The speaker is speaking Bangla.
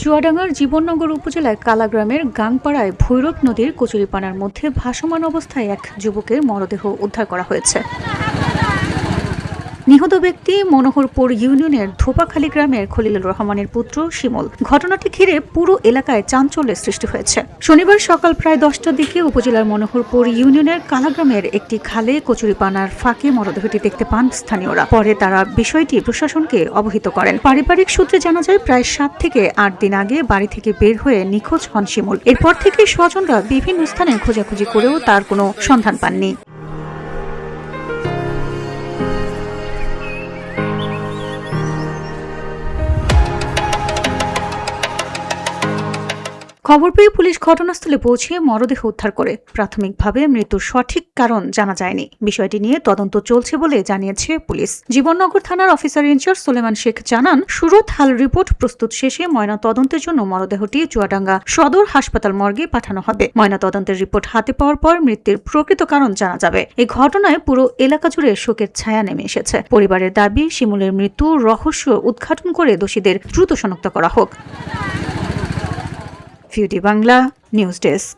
চুয়াডাঙ্গার জীবননগর উপজেলায় কালাগ্রামের গাংপাড়ায় ভৈরব নদীর কচুরিপানার মধ্যে ভাসমান অবস্থায় এক যুবকের মরদেহ উদ্ধার করা হয়েছে। নিহত ব্যক্তি মনোহরপুর ইউনিয়নের ধোপাখালী গ্রামের খলিলুর রহমানের পুত্র শিমল। ঘটনাটি ঘিরে পুরো এলাকায় চাঞ্চল্যের সৃষ্টি হয়েছে। শনিবার সকাল প্রায় দশটার দিকে উপজেলার মনোহরপুর ইউনিয়নের কালাগ্রামের একটি খালে কচুরিপানার ফাঁকে মরদেহটি দেখতে পান স্থানীয়রা। পরে তারা বিষয়টি প্রশাসনকে অবহিত করেন। পারিবারিক সূত্রে জানা যায়, প্রায় সাত থেকে আট দিন আগে বাড়ি থেকে বের হয়ে নিখোঁজ হন শিমুল। এরপর থেকে স্বজনরা বিভিন্ন স্থানে খোঁজাখুঁজি করেও তার কোনো সন্ধান পাননি। খবর পেয়ে পুলিশ ঘটনাস্থলে পৌঁছে মরদেহ উদ্ধার করে। প্রাথমিকভাবে মৃত্যুর সঠিক কারণ জানা যায়নি। বিষয়টি নিয়ে তদন্ত চলছে বলে জানিয়েছে পুলিশ। জীবননগর থানার অফিসার ইনচার্জ সোলেমান শেখ জানান, সুরত হাল রিপোর্ট প্রস্তুত শেষে ময়না তদন্তের জন্য মরদেহটি চুয়াডাঙ্গা সদর হাসপাতাল মর্গে পাঠানো হবে। ময়না তদন্তের রিপোর্ট হাতে পাওয়ার পর মৃত্যুর প্রকৃত কারণ জানা যাবে। এই ঘটনায় পুরো এলাকা জুড়ে শোকের ছায়া নেমে এসেছে। পরিবারের দাবি, শিমুলের মৃত্যু রহস্য উদ্ঘাটন করে দোষীদের দ্রুত শনাক্ত করা হোক। ফিউটি বাংলা নিউজ ডেস্ক